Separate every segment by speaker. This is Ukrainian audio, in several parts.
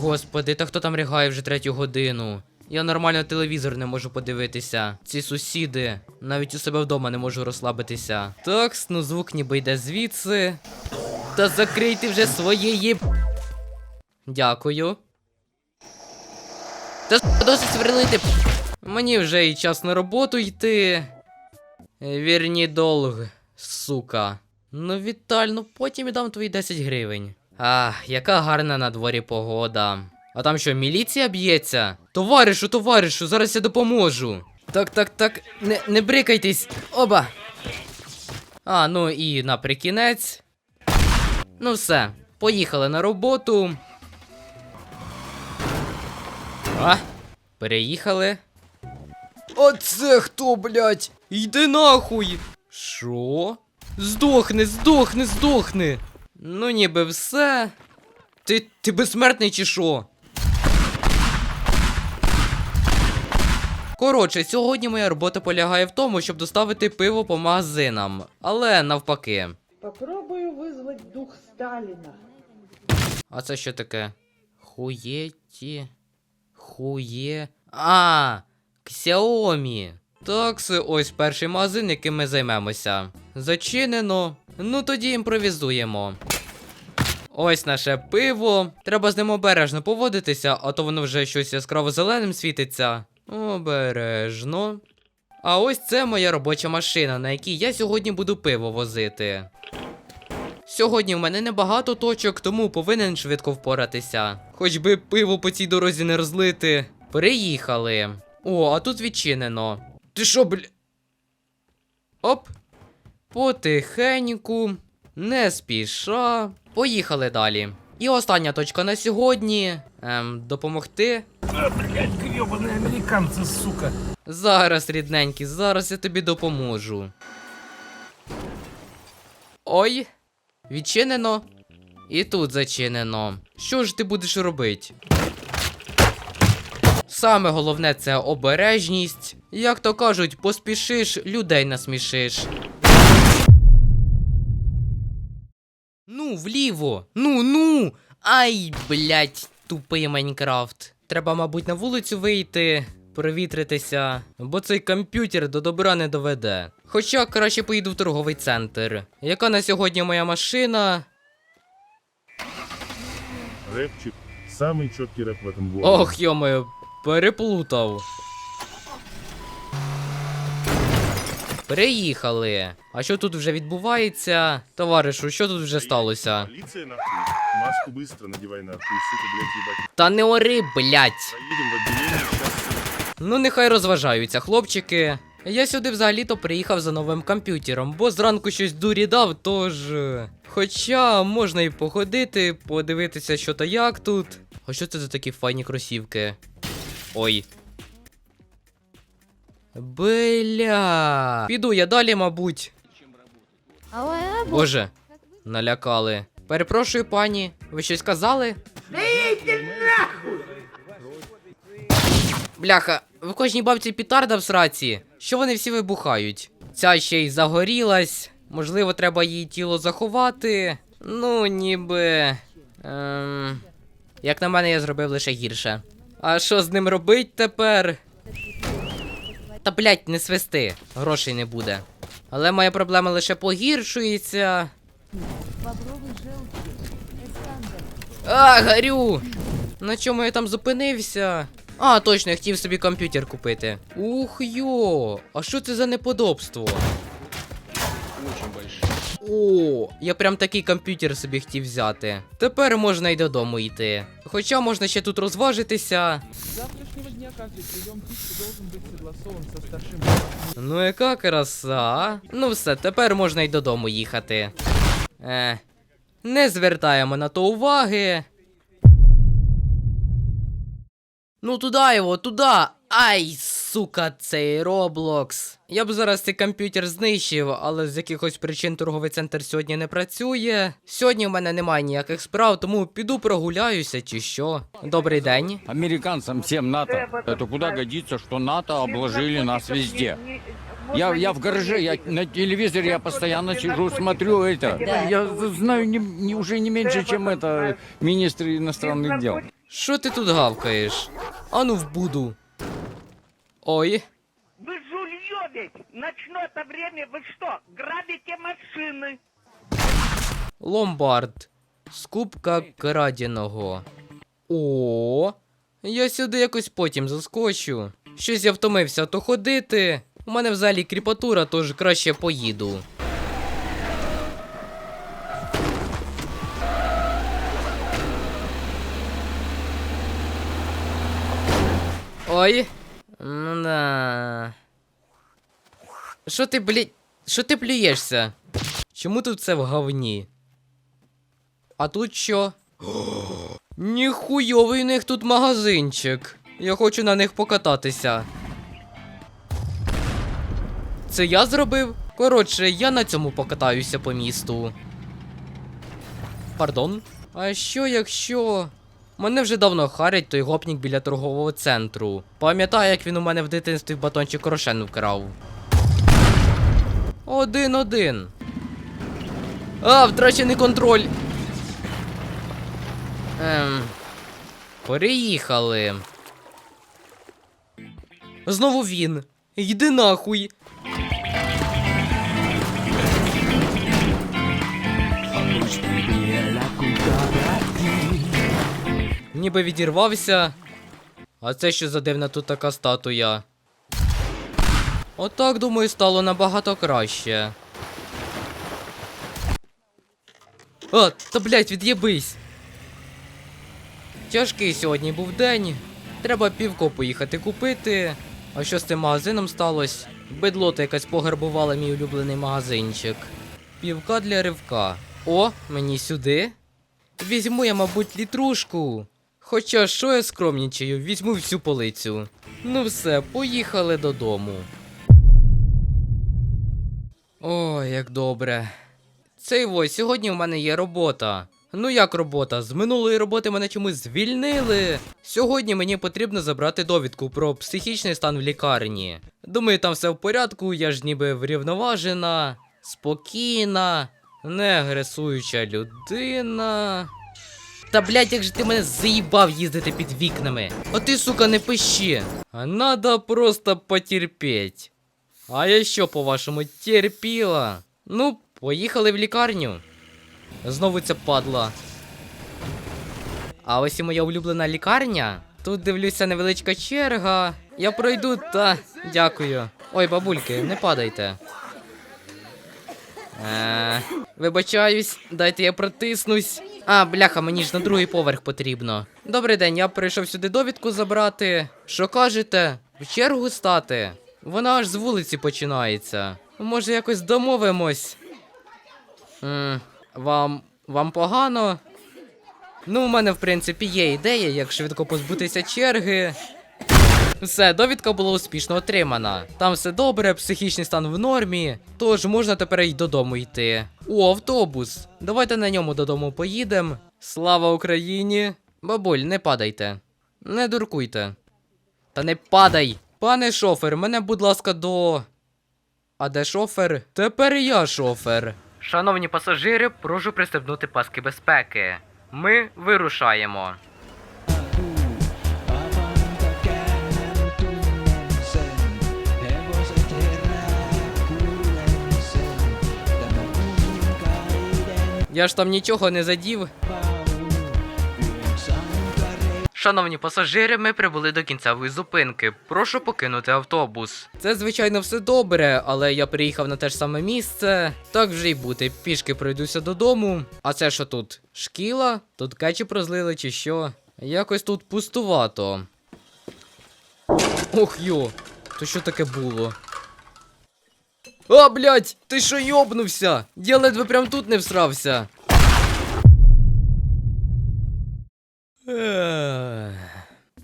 Speaker 1: Господи, та хто там ригає вже третю годину? Я нормально телевізор не можу подивитися. Ці сусіди. Навіть у себе вдома не можу розслабитися. Так, ну звук ніби йде звідси. Та закрийте вже своє. Дякую. Та досить сверлити. Мені вже і час на роботу йти. Вірні долг, сука. Ну, Віталь, ну потім я дам твої 10 гривень. Ах, яка гарна на дворі погода. А там що, міліція б'ється? Товаришу, товаришу, зараз я допоможу. Так, так, так, не, не брикайтесь. Оба. А, ну і наприкінець. Ну все, поїхали на роботу. А, переїхали. Оце хто, блядь? Йди нахуй! Що? Здохни, здохни, здохни! Ну, ніби все. Ти, ти безсмертний чи що? Коротше, сьогодні моя робота полягає в тому, щоб доставити пиво по магазинам. Але навпаки.
Speaker 2: Попробую вызвать дух Сталина.
Speaker 1: А це що таке? Хуєті. Хує. А, Xiaomi. Так, це ось перший магазин, яким ми займемося. Зачинено. Ну тоді імпровізуємо. Ось наше пиво. Треба з ним обережно поводитися, а то воно вже щось яскраво зеленим світиться. Обережно. А ось це моя робоча машина, на якій я сьогодні буду пиво возити. Сьогодні в мене небагато точок, тому повинен швидко впоратися. Хоч би пиво по цій дорозі не розлити. Приїхали. О, а тут відчинено. Ти що, бля. Оп. Потихеньку. Не спіша. Поїхали далі. І остання точка на сьогодні. Ем, допомогти.
Speaker 3: Блять, гребаные американцы, сука.
Speaker 1: Зараз, рідненький, зараз я тобі допоможу. Ой, відчинено. І тут зачинено. Що ж ти будеш робити? Саме головне це обережність. Як то кажуть, поспішиш, людей насмішиш. Ну, вліво. Ну, ну. Ай, блять, тупий Майнкрафт. Треба, мабуть, на вулицю вийти, провітритися, бо цей комп'ютер до добра не доведе. Хоча краще поїду в торговий центр. Яка на сьогодні моя машина?
Speaker 4: Рэпчик. Самый четкий рэп в этом городе.
Speaker 1: Ох, йомою, переплутав. Приїхали. А що тут вже відбувається? Товаришу, що тут вже сталося?
Speaker 4: Полиция нахуй. Маску быстро надевай нахуй, сука, блядь, ебать.
Speaker 1: Та не ори, блять.
Speaker 4: Поедем в отделение сейчас.
Speaker 1: Ну, нехай розважаються, хлопчики. Я сюди взагалі-то приїхав за новим комп'ютером, бо зранку щось дурі дав, тож. е, Хоча можна і походити, подивитися, що та як тут. А що це за такі файні кросівки? Ой. Бля. Піду я далі, мабуть. Боже, налякали. Перепрошую, пані, ви щось казали? Бляха, в кожній бабці пітарда в сраці. Що вони всі вибухають? Ця ще й загорілась. Можливо, треба її тіло заховати. Ну, ніби. Ем... Як на мене, я зробив лише гірше. А що з ним робить тепер? Та блять, не свисти, грошей не буде. Але моя проблема лише погіршується. А, горю! На чому я там зупинився? А, точно, я хотів собі комп'ютер купити. Ух йо! А що це за неподобство? О, я прям такий комп'ютер собі хотів взяти. Тепер можна й додому йти. Хоча можна ще тут розважитися.
Speaker 5: С завтрашнего дня каждый прием пищи должен быть согласован со старшим.
Speaker 1: Ну яка краса. а? Ну все, тепер можна й додому їхати. Е, не звертаємо на то уваги. Ну туди його, туди. Ай, сука, цей Роблокс. Я б зараз цей комп'ютер знищив, але з якихось причин торговий центр сьогодні не працює. Сьогодні в мене немає ніяких справ, тому піду прогуляюся чи що. Добрий день.
Speaker 6: Американцам всем НАТО. Это куда годится, что НАТО обложили нас везде. Я, я в гараже, я на телевизоре я постоянно сижу, смотрю это. Я знаю не, не- уже не меньше, чем это министр иностранных дел.
Speaker 1: Що ти тут гавкаєш? Ану в буду. Ой.
Speaker 7: Вы жульё ведь! Ночное-то время вы что, грабите машины?
Speaker 1: Ломбард. Скупка краденого. О, я сюди якось потім заскочу. Щось я втомився то ходити. У мене взагалі кріпатура, тож краще поїду. Ой. Ну да. Що ти, блядь, що ти плюєшся? Чому тут все в говні? А тут що? Ніхуйовий у них тут магазинчик. Я хочу на них покататися. Це я зробив? Коротше, я на цьому покатаюся по місту. Пардон? А що якщо. Мене вже давно харять той гопнік біля торгового центру. Пам'ятаю, як він у мене в дитинстві батончик рошен вкрав. Один-один. А, втрачений контроль. Ем. Переїхали. Знову він. Йди нахуй. Ніби відірвався. А це що за дивна тут така статуя? Отак, думаю, стало набагато краще. А, та блять, від'єбись. Тяжкий сьогодні був день. Треба півко поїхати купити. А що з тим магазином сталося? Бедлота якась пограбувала мій улюблений магазинчик. Півка для ривка. О, мені сюди. Візьму я, мабуть, літрушку. Хоча що я скромнічаю, візьму всю полицю. Ну все, поїхали додому. Ой, як добре. Цей ось, сьогодні в мене є робота. Ну як робота? З минулої роботи мене чомусь звільнили. Сьогодні мені потрібно забрати довідку про психічний стан в лікарні. Думаю, там все в порядку, я ж ніби врівноважена, спокійна, не агресуюча людина. Та блять, як же ти мене заїбав їздити під вікнами. А ти, сука, не пищи. Надо просто потерпеть. А я що, по-вашому, терпіла? Ну, поїхали в лікарню. Знову ця падла. А ось і моя улюблена лікарня. Тут дивлюся невеличка черга. Я пройду та. Дякую. Ой, бабульки, не падайте. Е, вибачаюсь, дайте я протиснусь. А, бляха, мені ж на другий поверх потрібно. Добрий день, я прийшов сюди довідку забрати. Що кажете? В чергу стати? Вона аж з вулиці починається. Може, якось домовимось. М, вам. вам погано? Ну, у мене, в принципі, є ідея, як швидко позбутися черги. Все, довідка була успішно отримана. Там все добре, психічний стан в нормі. Тож можна тепер й додому йти. О, автобус. Давайте на ньому додому поїдемо. Слава Україні! Бабуль, не падайте. Не дуркуйте. Та не падай! Пане шофер, мене, будь ласка, до. А де шофер? Тепер я шофер. Шановні пасажири, прошу пристебнути паски безпеки. Ми вирушаємо. Я ж там нічого не задів. Шановні пасажири, ми прибули до кінцевої зупинки. Прошу покинути автобус. Це, звичайно, все добре, але я приїхав на те ж саме місце. Так вже й бути, пішки пройдуся додому. А це що тут? Шкіла? Тут кетчуп розлили чи що? Якось тут пустувато. Ох йо, то що таке було? А, блядь, ти що йобнувся? Я ледве прям тут не всрався.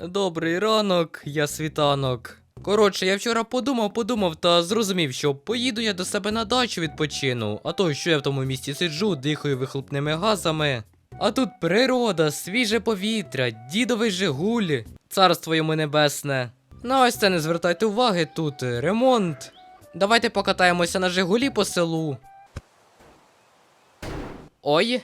Speaker 1: Добрий ранок, я світанок. Коротше, я вчора подумав, подумав та зрозумів, що поїду я до себе на дачу відпочину, а то що я в тому місті сиджу, дихаю вихлопними газами. А тут природа, свіже повітря, дідовий Жигуль, царство йому небесне. Ну ось це не звертайте уваги, тут ремонт. Давайте покатаємося на Жигулі по селу. Ой.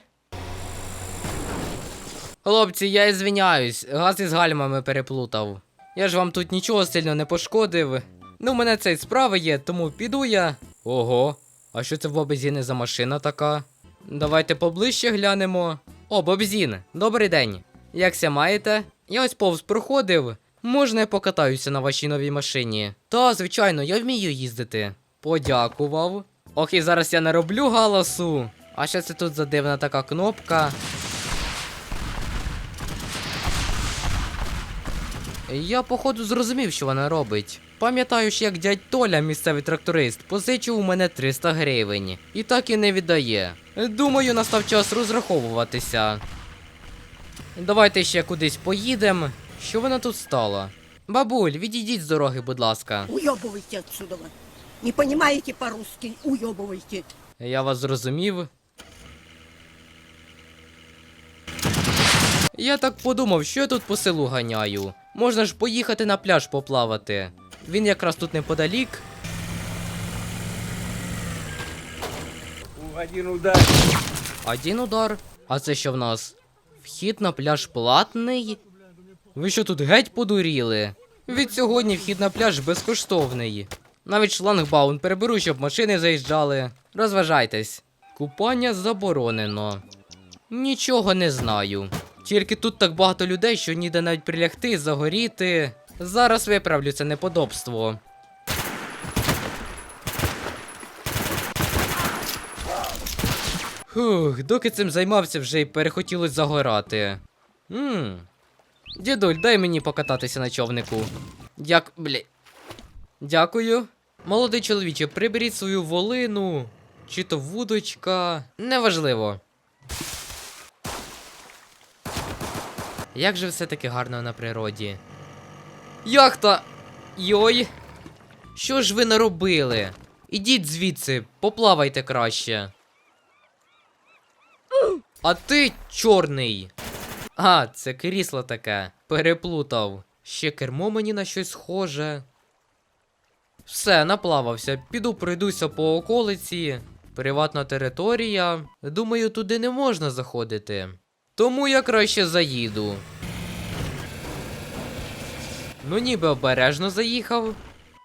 Speaker 1: Хлопці, я звиняюсь, газ із гальмами переплутав. Я ж вам тут нічого сильно не пошкодив. Ну, в мене цей справи є, тому піду я. Ого, а що це в Бобезіни за машина така? Давайте поближче глянемо. О, Бобзін, добрий день. Якся маєте? Я ось повз проходив. Можна я покатаюся на вашій новій машині? Та, звичайно, я вмію їздити. Подякував. Ох, і зараз я не роблю галасу. А що це тут за дивна така кнопка? Я, походу, зрозумів, що вона робить. Пам'ятаю ж, як дядь Толя, місцевий тракторист, позичив у мене 300 гривень. І так і не віддає. Думаю, настав час розраховуватися. Давайте ще кудись поїдемо. Що вона тут стала? Бабуль, відійдіть з дороги, будь ласка.
Speaker 8: Уебывайте отсюда. Не понимаете по-русски? Уебывайте.
Speaker 1: Я вас зрозумів. Я так подумав, що я тут по селу ганяю. Можна ж поїхати на пляж поплавати. Він якраз тут неподалік.
Speaker 3: Один удар.
Speaker 1: Один удар. А це що в нас? Вхід на пляж платний? Ви що тут геть подуріли? Від сьогодні вхід на пляж безкоштовний. Навіть шлагбаун переберу, щоб машини заїжджали. Розважайтесь. Купання заборонено. Нічого не знаю. Тільки тут так багато людей, що ніде навіть прилягти, загоріти. Зараз виправлю це неподобство. Фух, доки цим займався, вже й перехотілось загорати. Ммм. Дідуль, дай мені покататися на човнику. Дяк. Блі. Дякую. Молодий чоловіче, приберіть свою волину. Чи то вудочка. Неважливо. Як же все-таки гарно на природі. Яхта! Йой! Що ж ви наробили? Ідіть звідси, поплавайте краще. А ти чорний. А, це крісло таке. Переплутав. Ще кермо мені на щось схоже. Все, наплавався. Піду пройдуся по околиці. Приватна територія. Думаю, туди не можна заходити. Тому я краще заїду. Ну, ніби обережно заїхав.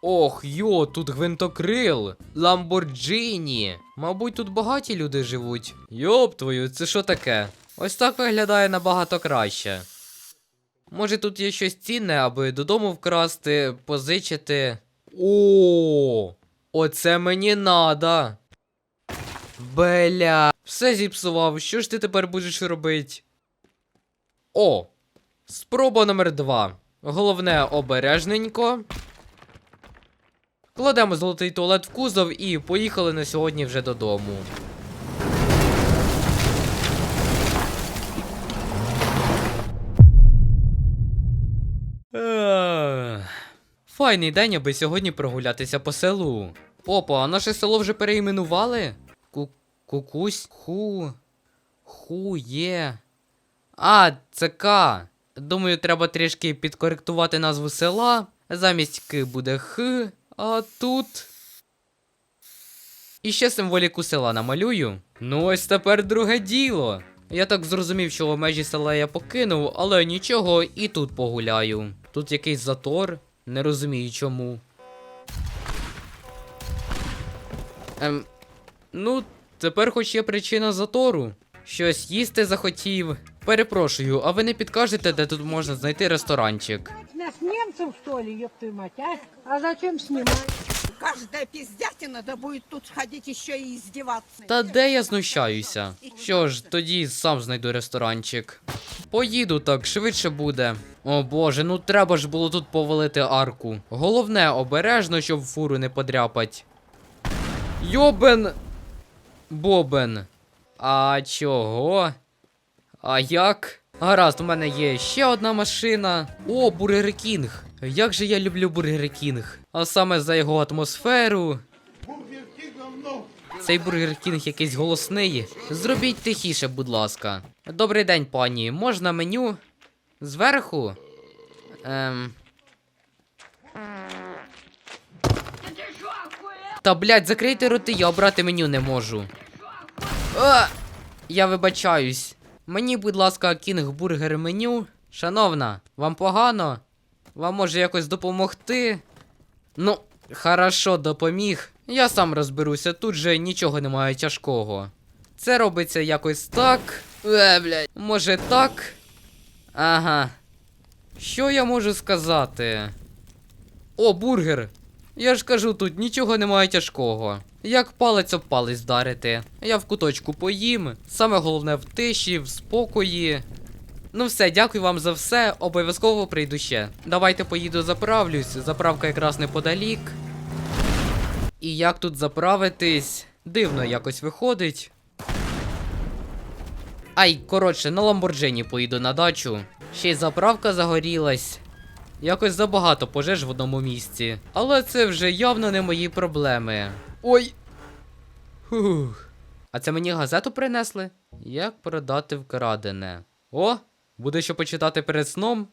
Speaker 1: Ох, йо, тут гвинтокрил, Ламборджині. Мабуть, тут багаті люди живуть. Йоп твою, це що таке? Ось так виглядає набагато краще. Може тут є щось цінне, аби додому вкрасти, позичити. О, оце мені надо. Бля, все зіпсував. Що ж ти тепер будеш робити? О, спроба номер два. Головне обережненько. Кладемо золотий туалет в кузов і поїхали на сьогодні вже додому. Файний день, аби сьогодні прогулятися по селу. Опа, а наше село вже переіменували? Ку кукусь ху. Хує. А, це К. Думаю, треба трішки підкоректувати назву села. Замість К буде Х, а тут. І ще символіку села намалюю. Ну ось тепер друге діло. Я так зрозумів, що в межі села я покинув, але нічого, і тут погуляю. Тут якийсь затор, не розумію чому. Ем, ну, тепер хоч є причина затору. Щось їсти захотів. Перепрошую, а ви не підкажете, де тут можна знайти ресторанчик?
Speaker 2: Нас немцев, что ли, ёб твою мать, а? А зачем снимать?
Speaker 8: Каждая пиздятина, да будет тут ходить еще и издеваться.
Speaker 1: Та де я знущаюся? Що ж, тоді сам знайду ресторанчик. Поїду так, швидше буде. О боже, ну треба ж було тут повалити арку. Головне, обережно, щоб фуру не подряпать. Йобен. Бобен. А чого? А як? Гаразд, у мене є ще одна машина. О, Бургер Кінг. Як же я люблю Бургер Кінг. А саме за його атмосферу. Цей Бургер Кінг якийсь голосний. Зробіть тихіше, будь ласка. Добрий день, пані. Можна меню? Зверху? Ем. Та блядь, закрийте роти, я обрати меню не можу. А! Я вибачаюсь. Мені, будь ласка, кінгбургер меню. Шановна, вам погано? Вам може якось допомогти? Ну, хорошо, допоміг. Я сам розберуся, тут же нічого немає тяжкого. Це робиться якось так. Е, блядь. Може так? Ага. Що я можу сказати? О, бургер! Я ж кажу, тут нічого немає тяжкого. Як палець об палець вдарити. Я в куточку поїм. Саме головне в тиші, в спокої. Ну все, дякую вам за все. Обов'язково прийду ще. Давайте поїду заправлюсь. Заправка якраз неподалік. І як тут заправитись? Дивно якось виходить. Ай, коротше, на Ламборджині поїду на дачу. Ще й заправка загорілась. Якось забагато пожеж в одному місці. Але це вже явно не мої проблеми. Ой. Фух. А це мені газету принесли? Як продати вкрадене? О, буде що почитати перед сном.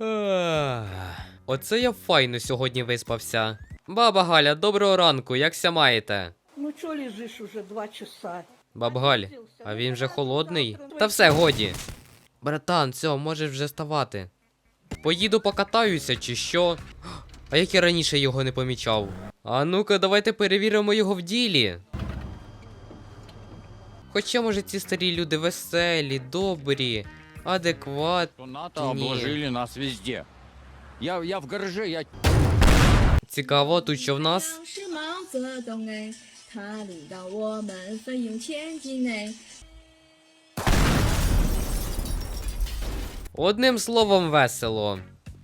Speaker 1: Ах, Оце я файно сьогодні виспався. Баба Галя, доброго ранку, якся маєте?
Speaker 2: Ну что лежишь уже два часа?
Speaker 1: Баб Галь, а він вже холодний. Та все, годі. Братан, все, можеш вже ставати. Поїду покатаюся, чи що? А як я раніше його не помічав? А ну-ка, давайте перевіримо його в ділі. Хоча, може, ці старі люди веселі, добрі, адекватні.
Speaker 6: НАТО обложили нас везде. Я, я в гараже, я
Speaker 1: Цікаво, тут що в нас?
Speaker 9: 是毛泽东哎，他领导我们奋勇前进哎。
Speaker 1: Одним словом, весело.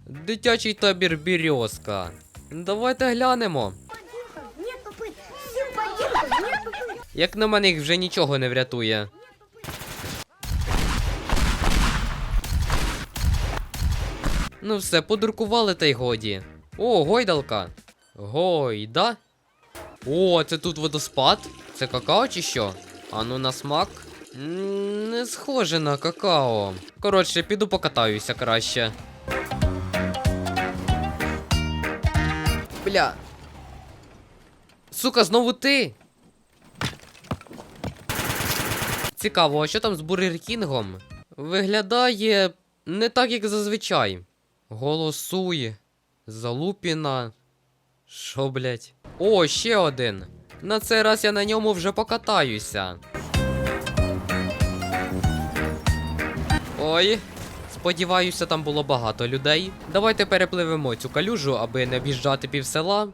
Speaker 1: Дитячий табір Бірьозка. Давайте глянемо. Як на мене їх вже нічого не врятує. Ну все, подуркували та й годі. О, гойдалка. Гойда. О, це тут водоспад? Це какао чи що? А ну на смак. Не схоже на какао. Коротше, піду покатаюся краще. Бля. Сука, знову ти. Цікаво, а що там з Бургер Кінгом? Виглядає не так, як зазвичай. Голосуй. Залупіна. Що, блять? О, ще один. На цей раз я на ньому вже покатаюся. Ой. Сподіваюся, там було багато людей. Давайте перепливемо цю калюжу, аби не об'їжджати пів села.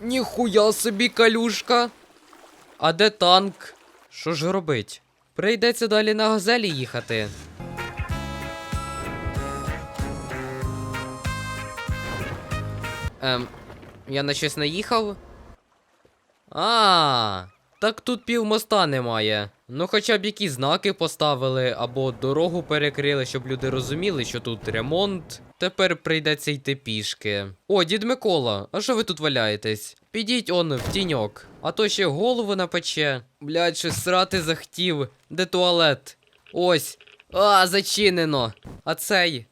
Speaker 1: Ніхуя собі калюшка. А де танк? Що ж робить? Прийдеться далі на газелі їхати. Ем, я на щось наїхав? А, так тут пів моста немає. Ну хоча б які знаки поставили або дорогу перекрили, щоб люди розуміли, що тут ремонт. Тепер прийдеться йти пішки. О, дід Микола, а що ви тут валяєтесь? Підіть он в тіньок, а то ще голову напече. Блядь, щось срати захтів. Де туалет? Ось. А, зачинено. А цей.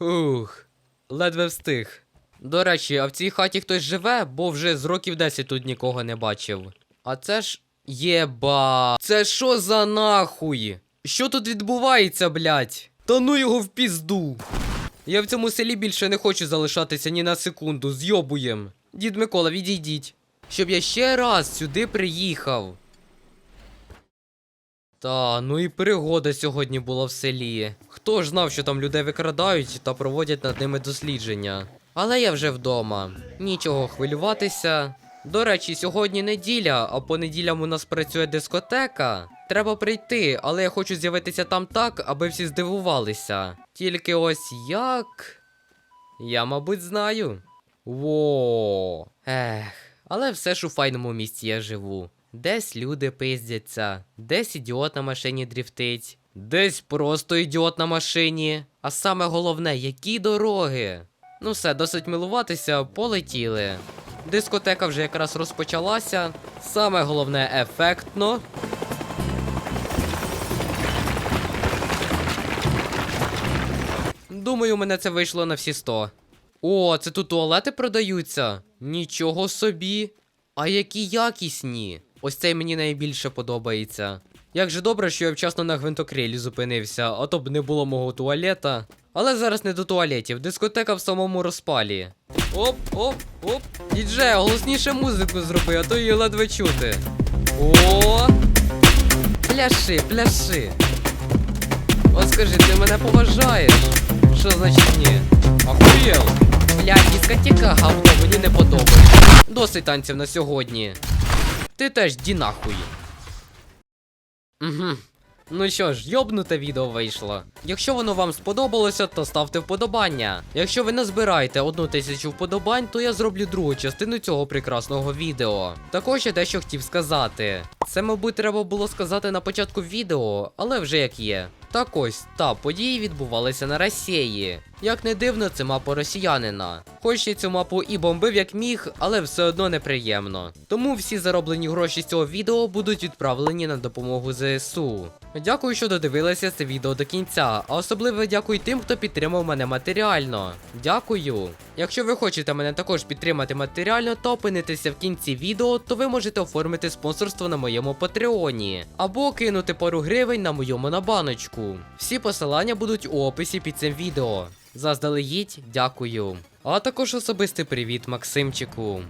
Speaker 1: Ух. Ледве встиг. До речі, а в цій хаті хтось живе, бо вже з років 10 тут нікого не бачив. А це ж. Єба. Це що за нахуй? Що тут відбувається, блядь? Та ну його в пізду. Я в цьому селі більше не хочу залишатися ні на секунду, зйобуєм. Дід Микола, відійдіть. Щоб я ще раз сюди приїхав. Та, ну і пригода сьогодні була в селі. Хто ж знав, що там людей викрадають та проводять над ними дослідження. Але я вже вдома. Нічого хвилюватися. До речі, сьогодні неділя, а по неділям у нас працює дискотека. Треба прийти, але я хочу з'явитися там так, аби всі здивувалися. Тільки ось як. Я, мабуть, знаю. Во. Ех, але все ж у файному місці я живу. Десь люди пиздяться, десь ідіот на машині дріфтить, десь просто ідіот на машині. А саме головне, які дороги. Ну все, досить милуватися, полетіли. Дискотека вже якраз розпочалася. Саме головне ефектно. Думаю, мене це вийшло на всі 100. О, це тут туалети продаються. Нічого собі. А які якісні. Ось цей мені найбільше подобається. Як же добре, що я вчасно на гвинтокрилі зупинився, а то б не було мого туалета. Але зараз не до туалетів, дискотека в самому розпалі. Оп, оп, оп. Дідже, голосніше музику зроби, а то її ледве чути. О! Пляши, пляши. От скажи, ти мене поважаєш? Що значить ні? Ахуєл! Блядь, дискотека говно, мені не подобається. Досить танців на сьогодні. Ти теж ді нахуй. Угу. Ну що ж, йобнуте відео вийшло. Якщо воно вам сподобалося, то ставте вподобання. Якщо ви не збираєте одну тисячу вподобань, то я зроблю другу частину цього прекрасного відео. Також я дещо хотів сказати. Це, мабуть, треба було сказати на початку відео, але вже як є. Так ось, та події відбувалися на Росії. Як не дивно, це мапа росіянина. Хоч я цю мапу і бомбив як міг, але все одно неприємно. Тому всі зароблені гроші з цього відео будуть відправлені на допомогу ЗСУ. Дякую, що додивилися це відео до кінця, а особливо дякую тим, хто підтримав мене матеріально. Дякую. Якщо ви хочете мене також підтримати матеріально та опинитися в кінці відео, то ви можете оформити спонсорство на моєму патреоні або кинути пару гривень на мою монобаночку. Всі посилання будуть у описі під цим відео. Заздалегідь, дякую. А також особистий привіт Максимчику.